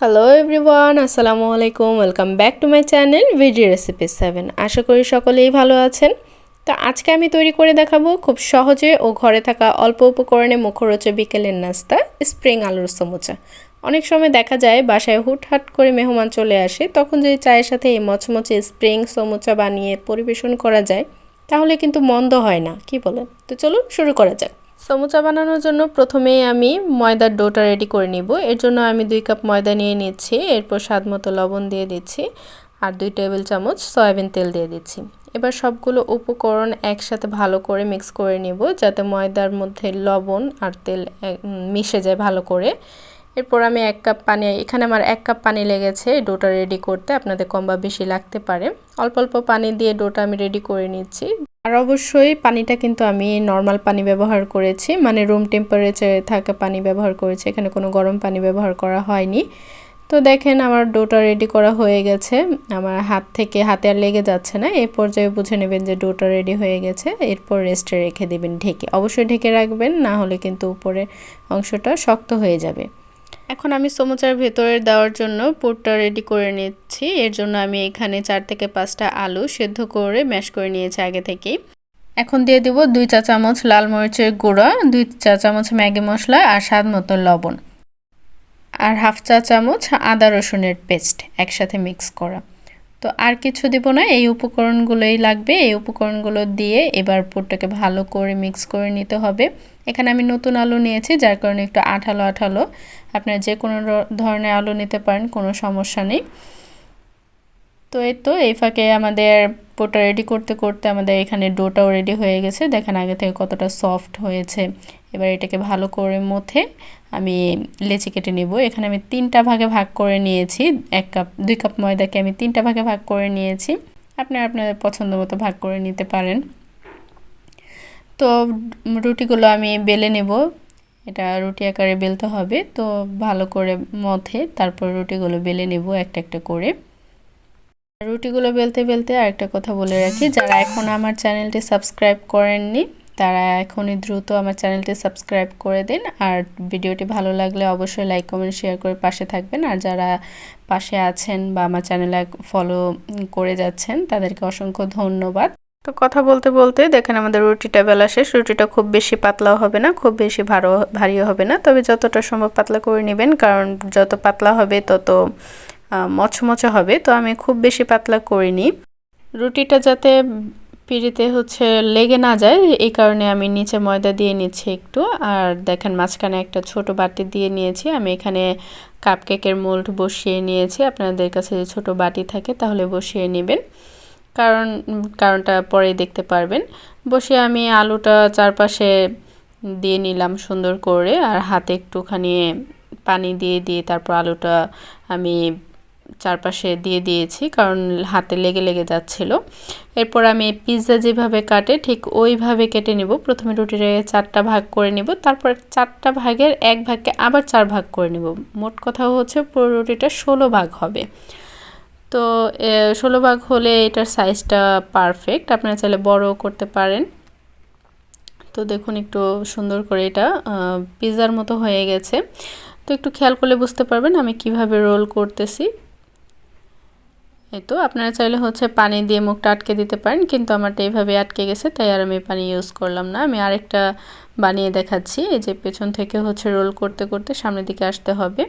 Hello everyone আসসালামু আলাইকুম welcome back to my channel video recipe seven আশা করি সকলেই ভালো আছেন। তো আজকে আমি তৈরি করে দেখাবো খুব সহজে ও ঘরে থাকা অল্প উপকরণে মুখরোচে বিকেলের নাস্তা স্প্রিং আলুর সমুচা। অনেক সময় দেখা যায় বাসায় হুটহাট করে মেহমান চলে আসে, তখন যদি চায়ের সাথে এই মচমচে স্প্রিং সমুচা বানিয়ে পরিবেশন করা যায়, তাহলে কিন্তু মন্দ হয় না, কি বলেন? তো চলুন শুরু করা যাক। সমুচা বানানোর জন্য প্রথমেই আমি ময়দার ডোটা রেডি করে নিব। এর জন্য আমি দুই কাপ ময়দা নিয়ে নিচ্ছি, এরপর স্বাদ মতো লবণ দিয়ে দিচ্ছি আর দুই টেবিল চামচ সয়াবিন তেল দিয়ে দিচ্ছি। এবার সবগুলো উপকরণ একসাথে ভালো করে মিক্স করে নিব যাতে ময়দার মধ্যে লবণ আর তেল মিশে যায় ভালো করে। এরপর আমি এক কাপ পানি, এখানে আমার এক কাপ পানি লেগেছে ডোটা রেডি করতে আপনাদের কম বা বেশি লাগতে পারে। অল্প অল্প পানি দিয়ে ডোটা আমি রেডি করে নিচ্ছি। আর অবশ্যই পানিটা কিন্তু আমি নর্মাল পানি ব্যবহার করেছি মানে রুম টেম্পারেচারে থাকা পানি ব্যবহার করেছি, এখানে কোনো গরম পানি ব্যবহার করা হয়নি। তো দেখেন আমার ডোটা রেডি করা হয়ে গেছে, আমার হাত থেকে, হাতে আর লেগে যাচ্ছে না এই পর্যায়ে বুঝে নেবেন যে ডোটা রেডি হয়ে গেছে, এরপর রেস্টে রেখে দেবেন ঢেকে। অবশ্যই ঢেকে রাখবেন, না হলে কিন্তু উপরে অংশটা শক্ত হয়ে যাবে। এখন আমি সমুচার ভেতরে দেওয়ার জন্য পুরটা রেডি করে নিচ্ছি। এর জন্য আমি এখানে চার থেকে পাঁচটা আলু সেদ্ধ করে ম্যাশ করে নিয়েছি আগে থেকেই। এখন দিয়ে দিব দুই চা চামচ লাল মরিচের গুঁড়া, দুই চা চামচ ম্যাগি মশলা আর স্বাদ মতো লবণ। আর হাফ চা চামচ আদা রসুনের পেস্ট একসাথে মিক্স করা। তো আর কিছু দেবো না, এই উপকরণগুলোই লাগবে। এই উপকরণগুলো দিয়ে এবার পুরটাকে ভালো করে মিক্স করে নিতে হবে। এখানে আমি নতুন আলু নিয়েছি, যার কারণে একটু আঠালো আঠালো আপনারা যে কোনো ধরনের আলু নিতে পারেন, কোনো সমস্যা নেই। তো এই তো, এই ফাঁকে আমাদের পোটা রেডি করতে করতে আমাদের এখানে ডোটাও রেডি হয়ে গেছে। দেখেন আগে থেকে কতটা সফট হয়েছে। এবার এটাকে ভালো করে মথে আমি লেচি কেটে নেব। এখানে আমি তিনটা ভাগে ভাগ করে নিয়েছি। এক কাপ, দুই কাপ ময়দাকে আমি তিনটা ভাগে ভাগ করে নিয়েছি। আপনি আপনাদের পছন্দ মতো ভাগ করে নিতে পারেন। তো রুটিগুলো আমি বেলে নেব। এটা রুটি আকারে বেলতে হবে। তো ভালো করে মথে তারপর রুটিগুলো বেলে নেব একটা একটা করে। রুটিগুলো বেলতে বেলতে আরেকটা কথা বলে রাখি, যারা এখন আমার চ্যানেলটি সাবস্ক্রাইব করেননি, তারা এখনই দ্রুত আমার চ্যানেলটি সাবস্ক্রাইব করে দিন। আর ভিডিওটি ভালো লাগলে অবশ্যই লাইক, কমেন্ট, শেয়ার করে পাশে থাকবেন। আর যারা পাশে আছেন বা আমার চ্যানেলে ফলো করে যাচ্ছেন, তাদেরকে অসংখ্য ধন্যবাদ। তো কথা বলতে বলতে দেখেন আমাদের রুটিটা বেলা শেষ রুটিটা খুব বেশি পাতলাও হবে না, খুব বেশি ভারো ভারীও হবে না। তবে যতটা সম্ভব পাতলা করে নেবেন, কারণ যত পাতলা হবে তত মচমচে হবে। তো আমি খুব বেশি পাতলা করিনি। রুটিটা যাতে পিড়িতে হচ্ছে লেগে না যায়, এই কারণে আমি নিচে ময়দা দিয়ে নিচ্ছি একটু। আর দেখেন মাঝখানে একটা ছোট বাটি দিয়ে নিয়েছি। আমি এখানে কাপকেকের মোল্ড বসিয়ে নিয়েছি। আপনাদের কাছে যে ছোটো বাটি থাকে তাহলে বসিয়ে নেবেন। কারণ, কারণটা পরে দেখতে পারবেন। বসে আমি আলুটা চারপাশে দিয়ে নিলাম সুন্দর করে, আর হাতে একটুখানি পানি দিয়ে দিয়ে তারপর আলুটা আমি চারপাশে দিয়ে দিয়েছি, কারণ হাতে লেগে লেগে যাচ্ছিল। এরপর আমি পিৎজা যেভাবে কাটে, ঠিক ওইভাবে কেটে নিব। প্রথমে রুটিরে চারটা ভাগ করে নিব, তারপর চারটা ভাগের এক ভাগকে আবার চার ভাগ করে নিব। মোট কথা হচ্ছে পুরো রুটিটা ষোলো ভাগ হবে। তো ষোলো ভাগ হলে এটার সাইজটা পারফেক্ট আপনারা চাইলে বড়ও করতে পারেন। তো দেখুন একটু সুন্দর করে এটা পিৎজার মতো হয়ে গেছে। তো একটু খেয়াল করলে বুঝতে পারবেন আমি কীভাবে রোল করতেছি। এই তো, আপনারা চাইলে হচ্ছে পানি দিয়ে মুখটা আটকে দিতে পারেন, কিন্তু আমারটা এইভাবে আটকে গেছে, তাই আর আমি পানি ইউজ করলাম না। আমি আরেকটা বানিয়ে দেখাচ্ছি, এই যে পেছন থেকে হচ্ছে রোল করতে করতে সামনের দিকে আসতে হবে।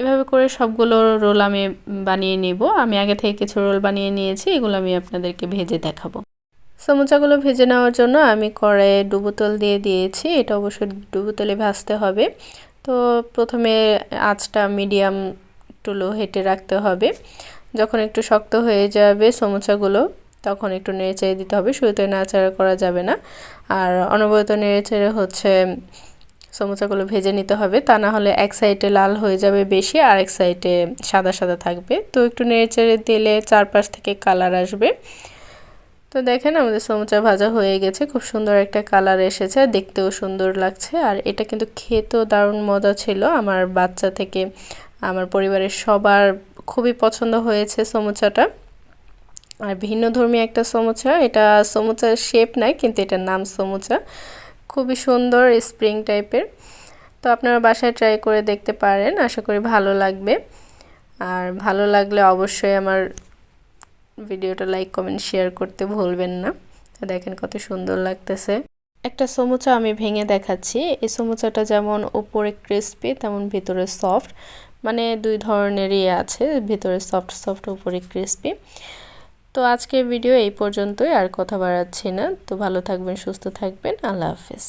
এভাবে করে সবগুলো রোল আমি বানিয়ে নিব। আমি আগে থেকে কিছু রোল বানিয়ে নিয়েছি, এগুলো আমি আপনাদেরকে ভেজে দেখাবো। সমুচাগুলো ভেজে নেওয়ার জন্য আমি কড়াইয়ে ডুবোতল দিয়ে দিয়েছি। এটা অবশ্যই ডুবোতলে ভাজতে হবে। তো প্রথমে আঁচটা মিডিয়াম একটু লো হেঁটে রাখতে হবে। যখন একটু শক্ত হয়ে যাবে সমুচাগুলো, তখন একটু নেড়ে দিতে হবে। শুরুতে নাড়াচাড়া করা যাবে না। আর অনবরত নেড়ে হচ্ছে সমোসাগুলো ভেজে নিতে হবে। তা না হলে এক সাইডে লাল হয়ে যাবে বেশি, আর এক সাইডে সাদা সাদা থাকবে। তো একটু নেড়েচেড়ে দিলে চারপাশ থেকে কালার আসবে। তো দেখেন আমাদের সমোচা ভাজা হয়ে গেছে। খুব সুন্দর একটা কালার এসেছে, দেখতেও সুন্দর লাগছে। আর এটা কিন্তু খেতেও দারুণ মজা ছিল। আমার বাচ্চা থেকে আমার পরিবারের সবার খুবই পছন্দ হয়েছে সমোচাটা। আর ভিন্ন ধর্মী একটা সমোচা। এটা সমোচার শেপ নাই, কিন্তু এটার নাম সমোচা। খুবই সুন্দর স্প্রিং টাইপের তো আপনারা বাসায় ট্রাই করে দেখতে পারেন, আশা করি ভালো লাগবে। আর ভালো লাগলে অবশ্যই আমার ভিডিওটা লাইক কমেন্ট শেয়ার করতে ভুলবেন না। দেখেন কত সুন্দর লাগতেছে। একটা সমুচা আমি ভেঙে দেখাচ্ছি। এই সমুচাটা যেমন উপরে ক্রিস্পি তেমন ভিতরে সফট মানে দুই ধরনেরই আছে। ভিতরে সফট সফট উপরে ক্রিস্পি তো আজকের ভিডিও এই পর্যন্তই, আর কথা বাড়াচ্ছি না। তো ভালো থাকবেন, সুস্থ থাকবেন। আল্লাহ হাফেজ।